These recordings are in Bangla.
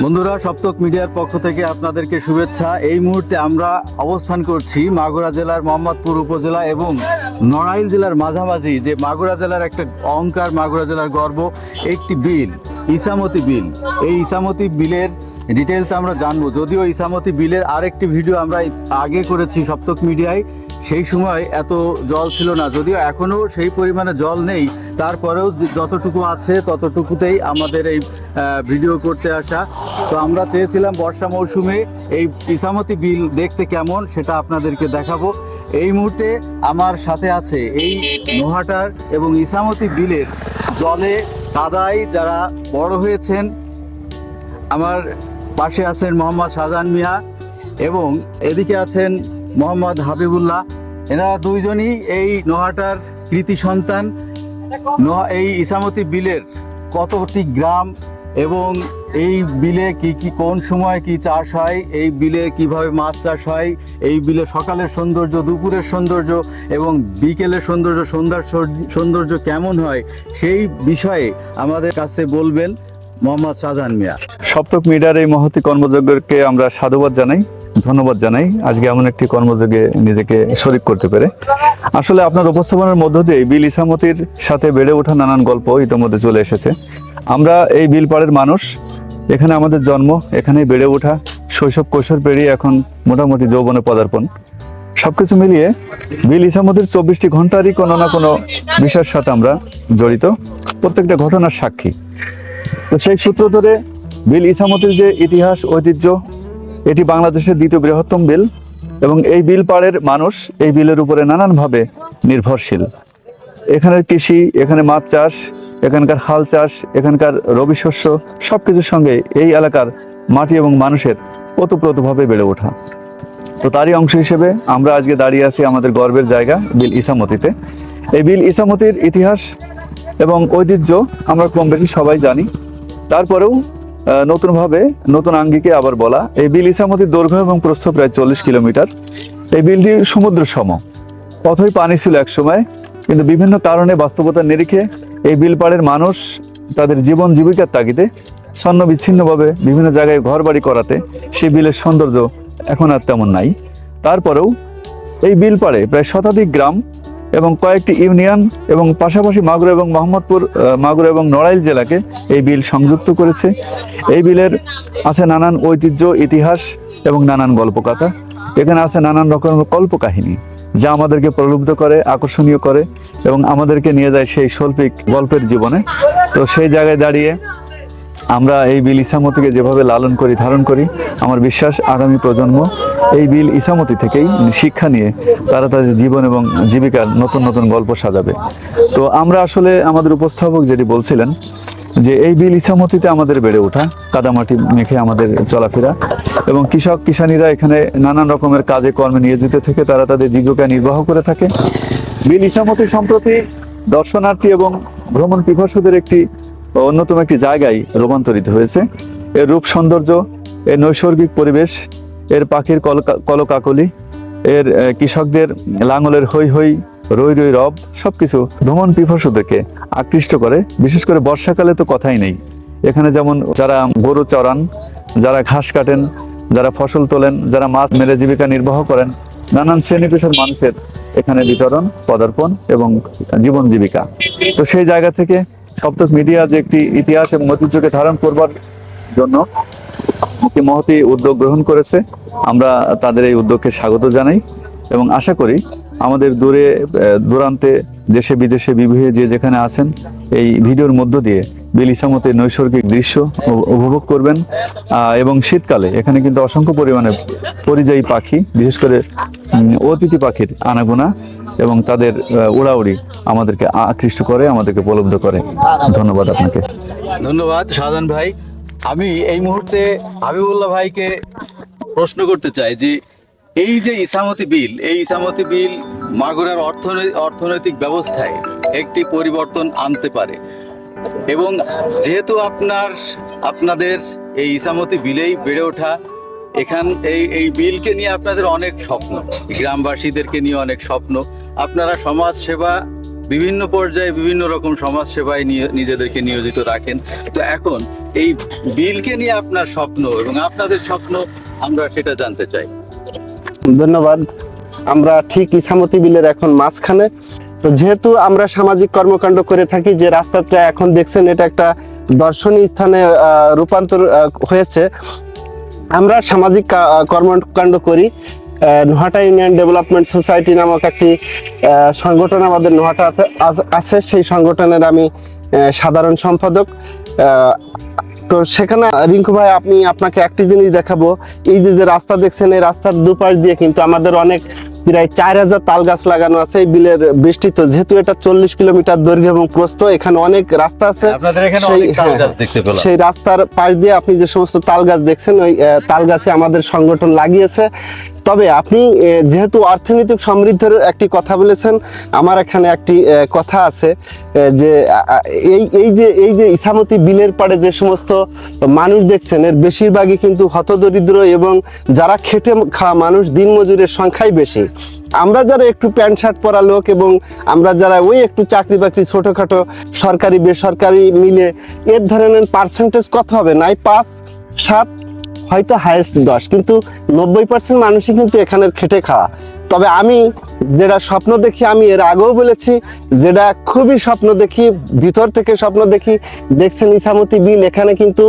বন্ধুরা, সপ্তক মিডিয়ার পক্ষ থেকে আপনাদেরকে শুভেচ্ছা। এই মুহূর্তে আমরা অবস্থান করছি মাগুরা জেলার মোহাম্মদপুর উপজেলা এবং নড়াইল জেলার মাঝামাঝি যে মাগুরা জেলার একটা অহংকার, মাগুরা জেলার গর্ব, একটি বিল, ইসামতি বিল। এই ইসামতি বিলের ডিটেলস আমরা জানব। যদিও ইসামতি বিলের আরেকটি ভিডিও আমরা আগে করেছি সপ্তক মিডিয়ায় সেই সময় এত জল ছিল না। যদিও এখনও সেই পরিমাণে জল নেই, তারপরেও যতটুকু আছে ততটুকুতেই আমাদের এই ভিডিও করতে আসা। তো আমরা চেয়েছিলাম বর্ষা মৌসুমে এই ইসামতি বিল দেখতে কেমন সেটা আপনাদেরকে দেখাবো। এই মুহূর্তে আমার সাথে আছে এই নোহাটার এবং ইসামতি বিলের জলে কাদায় যারা বড় হয়েছেন, আমার পাশে আছেন মোহাম্মদ শাহজাহান মিয়া এবং এদিকে আছেন মোহাম্মদ হাবিবুল্লাহ। এনারা দুইজনই এই নোহাটার কৃতি সন্তান। এই ইসামতি বিলের কতটি গ্রাম এবং এই বিলে কি কি, কোন সময় কি চাষ হয়, এই বিলে কীভাবে মাছ চাষ হয়, এই বিলে সকালের সৌন্দর্য, দুপুরের সৌন্দর্য এবং বিকেলের সৌন্দর্য, সন্ধ্যার সৌন্দর্য কেমন হয়, সেই বিষয়ে আমাদের কাছে বলবেন মোহাম্মদ শাহজাহান মিয়া। সপ্তক মিডিয়ার এই মহতি কর্মযজ্ঞকে আমরা সাধুবাদ জানাই। ধন্যবাদ জানাই। আজকে এমন একটি কর্মযোগে নিজেকে শরিক করতে পেরে। আসলে আপনার উপস্থাপনার মধ্য দিয়ে বিল ইসামতির সাথে বেড়ে ওঠা নানান গল্প ইতিমধ্যে চলে এসেছে। আমরা এই বিল পাড়ের মানুষ। এখানে আমাদের জন্ম, এখানেই বেড়ে ওঠা, শৈশব কৈশোর পেরিয়ে এখন মোটামুটি যৌবনে পদার্পণ। সবকিছু মিলিয়ে বিল ইসামতির চব্বিশটি ঘন্টারই কোনো না কোনো বিষয়ের সাথে আমরা জড়িত। প্রত্যেকটা ঘটনার সাক্ষী। তো সেই সূত্র ধরে বিল ইসামতির যে ইতিহাস, ঐতিহ্য এটি বাংলাদেশের দ্বিতীয় বৃহত্তম বিল এবং এই বিল পাড়ের মানুষ এই বিলের উপরে নানানভাবে নির্ভরশীল। এখানের কৃষি, এখানে মাছ চাষ, এখানকার হাল চাষ, এখানকার রবি শস্য সব কিছুর সঙ্গে এই এলাকার মাটি এবং মানুষের ওতপ্রোতভাবে বেড়ে ওঠা। তো তারই অংশ হিসেবে আমরা আজকে দাঁড়িয়ে আছি আমাদের গর্বের জায়গা, বিল ইসামতিতে। এই বিল ইসামতির ইতিহাস এবং ঐতিহ্য আমরা কম বেশি সবাই জানি। তারপরেও নতুনভাবে নতুন আঙ্গিকে আবার বলা। এই বিল ইসামতির দৈর্ঘ্য এবং প্রস্থ প্রায় চল্লিশ কিলোমিটার। এই বিলটি সমুদ্র সম। পথই পানি ছিল এক সময়, কিন্তু বিভিন্ন কারণে বাস্তবতার নিরিখে এই বিল পাড়ের মানুষ তাদের জীবন জীবিকার তাগিদে ছন্ন বিচ্ছিন্নভাবে বিভিন্ন জায়গায় ঘর বাড়ি করাতে সেই বিলের সৌন্দর্য এখন আর তেমন নাই। তারপরেও এই বিল পাড়ে প্রায় শতাধিক গ্রাম এবং কয়েকটি ইউনিয়ন এবং পাশাপাশি মাগুরা এবং মোহাম্মদপুর মাগুরা এবং নড়াইল জেলাকে এই বিল সংযুক্ত করেছে। এই বিলের আছে নানান ঐতিহ্য, ইতিহাস এবং নানান গল্পকথা। এখানে আছে নানান রকমের কল্পকাহিনী যা আমাদেরকে প্রলুব্ধ করে, আকর্ষণীয় করে এবং আমাদেরকে নিয়ে যায় সেই শৈল্পিক গল্পের জীবনে। তো সেই জায়গায় দাঁড়িয়ে আমরা এই বিল ইসামতিকে যেভাবে লালন করি, ধারণ করি, আমার বিশ্বাস আগামী প্রজন্ম এই বিল ইসামতি থেকেই শিক্ষা নিয়ে তারা তাদের জীবন এবং জীবিকার নতুন নতুন গল্প সাজাবে। তো আমরা আসলে আমাদের উপস্থাপক যেটি বলছিলেন যে এই বিল ইসামতিতে আমাদের বেড়ে ওঠা, কাদামাটি মেখে আমাদের চলাফেরা এবং কৃষক কিষানীরা এখানে নানান রকমের কাজে কর্মে নিয়োজিত থেকে তারা তাদের জীবিকা নির্বাহ করে থাকে। বিল ইসামতি সম্প্রতি দর্শনার্থী এবং ভ্রমণ পিপাসুদের একটি অন্যতম একটি জায়গায় রূপান্তরিত হয়েছে। এর রূপ সৌন্দর্য, এর নৈসর্গিক পরিবেশ, এর পাখির কলকা- কলকাকলি, এর কৃষকদের লাঙলের হই হই রই রই রব, সবকিছু ভ্রমণ পিপাসুদেরকে আকৃষ্ট করে। বিশেষ করে বর্ষাকালে তো কথাই নেই। এখানে যেমন যারা গরু চড়ান যারা ঘাস কাটেন, যারা ফসল তোলেন, যারা মাছ মেরে জীবিকা নির্বাহ করেন, নানান শ্রেণি পেশার মানুষের এখানে বিচরণ, পদার্পণ এবং জীবন জীবিকা। তো সেই জায়গা থেকে সপ্তক মিডিয়া যে একটি ইতিহাস এবং ঐতিহ্যকে ধারণ করবার জন্য একটি মহতি উদ্যোগ গ্রহণ করেছে, আমরা তাদের এই উদ্যোগকে স্বাগত জানাই এবং আশা করি আমাদের দূরে দূরান্তে দেশে বিদেশে বিভুয়ে যে যেখানে আছেন, এই ভিডিওর মধ্য দিয়ে বিল ইসামতের নৈসর্গিক দৃশ্য উপভোগ করবেন। এবং শীতকালে এখানে কিন্তু অসংখ্য পরিমাণে পরিযায়ী পাখি, বিশেষ করে অতিথি পাখির আনাগোনা এবং তাদের উড়াউড়ি আমাদেরকে আকৃষ্ট করে, আমাদেরকে উপলব্ধ করে। ধন্যবাদ আপনাকে। ধন্যবাদ, শাহজাহান ভাই। আমি এই মুহূর্তে হাবিবুল্লাহ ভাইকে প্রশ্ন করতে চাই যে, এই যে ইসামতি বিল, এই ইসামতি বিল মাগুরার অর্থনৈতিক ব্যবস্থায় একটি পরিবর্তন আনতে পারে। এবং যেহেতু আপনার, আপনাদের এই ইসামতি বিলেই বেড়ে ওঠা, এখান, এই এই বিলকে নিয়ে আপনাদের অনেক স্বপ্ন, গ্রামবাসীদেরকে নিয়ে অনেক স্বপ্ন। আপনারা সমাজ সেবা বিভিন্ন পর্যায়ে বিভিন্ন রকম সমাজ সেবায় নিজেদেরকে নিয়োজিত রাখেন। তো এখন এই বিলকে নিয়ে আপনার স্বপ্ন এবং আপনাদের স্বপ্ন, আমরা সেটা জানতে চাই। ধন্যবাদ। আমরা ঠিক ইছামতি বিলের এখন মাঝখানে। তো যেহেতু আমরা সামাজিক কর্মকাণ্ড করে থাকি, যে রাস্তাটা এখন দেখছেন, এটা একটা দর্শনীয় স্থানে রূপান্তর হয়েছে। আমরা সামাজিক কর্মকাণ্ড করি। নোহাটা ইউনিয়ন ডেভেলপমেন্ট সোসাইটি নামক একটি সংগঠন আমাদের নোহাটা আছে সেই সংগঠনের আমি সাধারণ সম্পাদক। তো সেখানে রিঙ্কু ভাই আপনি আপনাকে একটি জিনিস দেখাবো। এই যে যে রাস্তা দেখছেন এই রাস্তার দুপাশ দিয়ে কিন্তু আমাদের অনেক প্রায় চার হাজার তাল গাছ লাগানো আছে এই বিলের বেষ্টিত। যেহেতু এটা চল্লিশ কিলোমিটার দৈর্ঘ্য এবং প্রস্থ এখানে অনেক রাস্তা আছে। সেই- রাস্তার পাশ দিয়ে আপনি যে সমস্ত তাল গাছ দেখছেন ওই তাল গাছে আমাদের সংগঠন লাগিয়েছে। তবে আপনি যেহেতু অর্থনৈতিক সমৃদ্ধের একটি কথা বলেছেন, আমার এখানে একটি কথা আছে যে এই এই যে এই যে ইসামতি বিলের পাড়ে যে সমস্ত মানুষ দেখছেন, এর বেশিরভাগই কিন্তু হতদরিদ্র এবং যারা খেটে খাওয়া মানুষ দিনমজুরের সংখ্যাই বেশি। আমরা যারা একটু প্যান্ট শার্ট পরা লোক এবং আমরা যারা ওই একটু চাকরি বাকরি ছোটোখাটো সরকারি, বেসরকারি মিলে, এর ধরনের পার্সেন্টেজ কত হবে? নাই পাঁচ, সাত হয়তো হায়েস্ট দশ কিন্তু নব্বই পার্সেন্ট মানুষই কিন্তু এখানে খেটে খাওয়া। তবে আমি যেটা স্বপ্ন দেখি, আমি এর আগেও বলেছি, যেটা খুবই স্বপ্ন দেখি, ভিতর থেকে স্বপ্ন দেখি, দেখছেন ইসামতি বিল, এখানে কিন্তু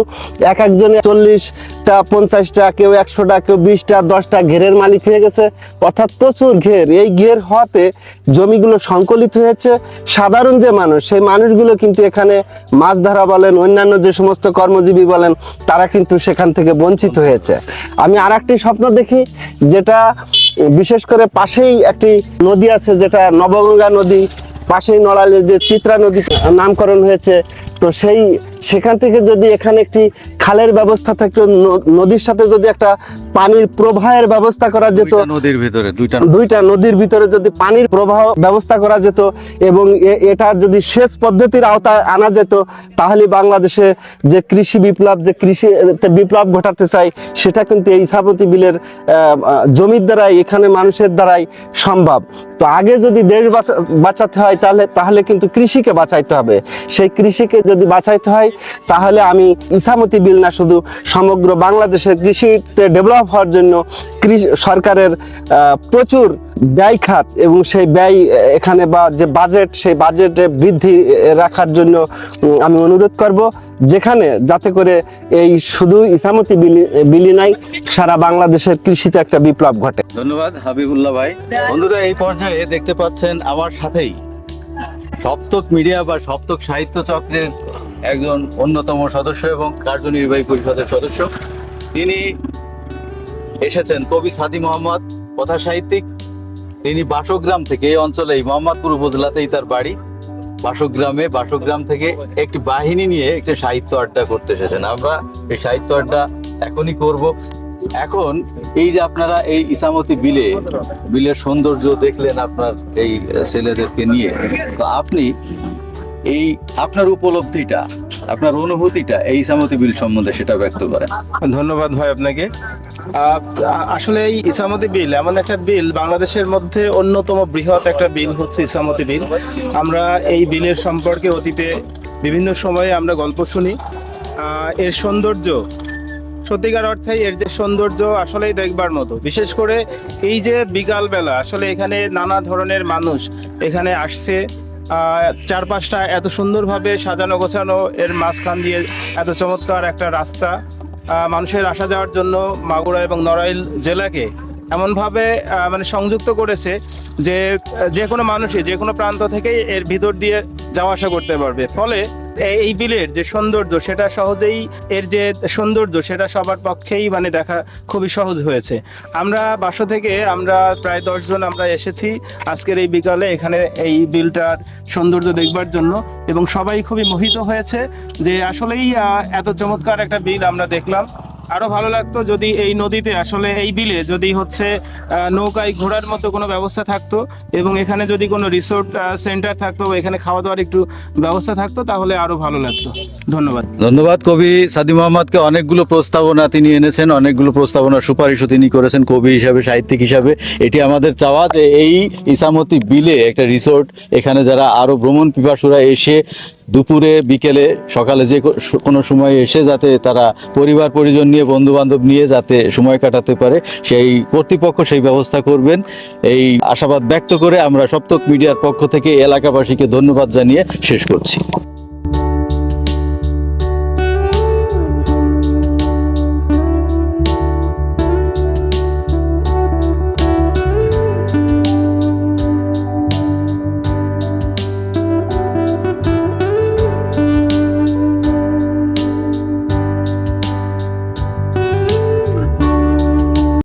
এক একজনে চল্লিশটা, পঞ্চাশটা, কেউ একশোটা, কেউ বিশটা, দশটা ঘেরের মালিক হয়ে গেছে। অর্থাৎ প্রচুর ঘের। এই ঘের হওয়াতে জমিগুলো সংকলিত হয়েছে। সাধারণ যে মানুষ, সেই মানুষগুলো কিন্তু এখানে মাছ ধরা বলেন, অন্যান্য যে সমস্ত কর্মজীবী বলেন, তারা কিন্তু সেখান থেকে বঞ্চিত হয়েছে। আমি আর স্বপ্ন দেখি, যেটা বিশেষ করে পাশেই একটি নদী আছে যেটা নবগঙ্গা নদী, পাশেই নড়ালে যে চিত্রা নদী নামকরণ হয়েছে, তো সেই সেখান থেকে যদি এখানে একটি খালের ব্যবস্থা থাকতো নদীর সাথে যদি একটা পানির প্রবাহের ব্যবস্থা করা যেত নদীর ভিতরে দুইটা দুইটা নদীর ভিতরে যদি পানির প্রবাহ ব্যবস্থা করা যেত এবং এটা যদি সেচ পদ্ধতির আওতায় আনা যেত তাহলে বাংলাদেশে যে কৃষি বিপ্লব যে কৃষি বিপ্লব ঘটাতে চাই সেটা কিন্তু এই সাবতী বিলের জমির দ্বারাই এখানে মানুষের দ্বারাই সম্ভব। তো আগে যদি দেশ বাঁচা- বাঁচাতে হয় তাহলে তাহলে কিন্তু কৃষিকে বাঁচাইতে হবে। সেই কৃষিকে যদি বাঁচাইতে হয় তাহলে আমি ইসামতি বিল না, শুধু সমগ্র বাংলাদেশের কৃষিতে ডেভেলপ হওয়ার জন্য সরকারের প্রচুর ব্যয় খাত এবং সেই ব্যয় এখানে বা যে বাজেট সেই বাজেটে বৃদ্ধি রাখার জন্য আমি অনুরোধ করব, যেখানে যাতে করে এই শুধু ইসামতি বিলি নাই, সারা বাংলাদেশের কৃষিতে একটা বিপ্লব ঘটে। ধন্যবাদ হাবিবুল্লাহ ভাই। বন্ধুরা, এই পর্যায়ে দেখতে পাচ্ছেন আমার সাথেই সপ্তক মিডিয়া বা সপ্তক সাহিত্য চক্রের একজন অন্যতম সদস্য এবং কার্যনির্বাহী পরিষদের সদস্য। তিনি এসেছেন কবি সাদি মোহাম্মদ, কথা সাহিত্যিক। তিনি বাসগ্রাম থেকে এই অঞ্চলেই, মোহাম্মদপুর উপজেলাতেই তার বাড়ি। বাসগ্রামে, বাসগ্রাম থেকে একটি বাহিনী নিয়ে একটি সাহিত্য আড্ডা করতে এসেছেন। আমরা এই সাহিত্য আড্ডা এখনই করব। এখন এই যে আপনারা এই ইসামতি বিলে, বিলের সৌন্দর্য দেখলেন আপনার এই ছেলেদেরকে নিয়ে, তো আপনি এই আপনার উপলব্ধিটা, আপনার অনুভূতিটা এই ইসামতি বিল সম্বন্ধে সেটা ব্যক্ত করেন। ধন্যবাদ ভাই আপনাকে। আসলে এই ইসামতি বিল এমন একটা বিল, বাংলাদেশের মধ্যে অন্যতম বৃহৎ একটা বিল হচ্ছে ইসামতি বিল। আমরা এই বিলের সম্পর্কে অতীতে বিভিন্ন সময়ে আমরা গল্প শুনি। এর সৌন্দর্য সত্যিকার অর্থে এর যে সৌন্দর্য আসলেই দেখবার মতো। বিশেষ করে এই যে বিকাল বেলা আসলে এখানে নানা ধরনের মানুষ এখানে আসছে। চারপাশটা এত সুন্দরভাবে সাজানো গোছানো, এর মাঝখান দিয়ে এত চমৎকার একটা রাস্তা। মানুষের আসা যাওয়ার জন্য মাগুরা এবং নড়াইল জেলাকে এমনভাবে মানে সংযুক্ত করেছে যে যে কোনো মানুষই, যে কোনো প্রান্ত থেকেই এর ভিতর দিয়ে যাওয়া আসা করতে পারবে। ফলে এই- বিলের যে সৌন্দর্য, সেটা সহজেই এর যে সৌন্দর্য, সেটা সবার পক্ষেই মানে দেখা খুবই সহজ হয়েছে। আমরা বাসা থেকে আমরা প্রায় দশজন আমরা এসেছি আজকের এই বিকালে এখানে এই বিলটার সৌন্দর্য দেখবার জন্য এবং সবাই খুবই মোহিত হয়েছে যে আসলেই এত চমৎকার একটা বিল আমরা দেখলাম। আরও ভালো লাগতো যদি এই নদীতে, আসলে এই বিলে যদি হচ্ছে নৌকায় ঘোরার মতো কোনো ব্যবস্থা থাকতো এবং এখানে যদি কোনো রিসোর্ট সেন্টার থাকতো এখানে খাওয়া দাওয়ার একটু ব্যবস্থা থাকতো, তাহলে আরও ভালো লাগতো। ধন্যবাদ। ধন্যবাদ কবি সাদি মোহাম্মদকে অনেকগুলো প্রস্তাবনা তিনি এনেছেন, অনেকগুলো প্রস্তাবনা সুপারিশও তিনি করেছেন, কবি হিসাবে, সাহিত্যিক হিসাবে। এটি আমাদের চাওয়া যে এই ইসামতি বিলে একটা রিসোর্ট, এখানে যারা আরও ভ্রমণ পিপাসুরা এসে দুপুরে, বিকেলে, সকালে যে কোনো সময় এসে যাতে তারা পরিবার, পরিজন নিয়ে বন্ধু বান্ধব নিয়ে যাতে সময় কাটাতে পারে, সেই কর্তৃপক্ষ সেই ব্যবস্থা করবেন। এই আশাবাদ ব্যক্ত করে আমরা সপ্তক মিডিয়ার পক্ষ থেকে এলাকাবাসীকে ধন্যবাদ জানিয়ে শেষ করছি।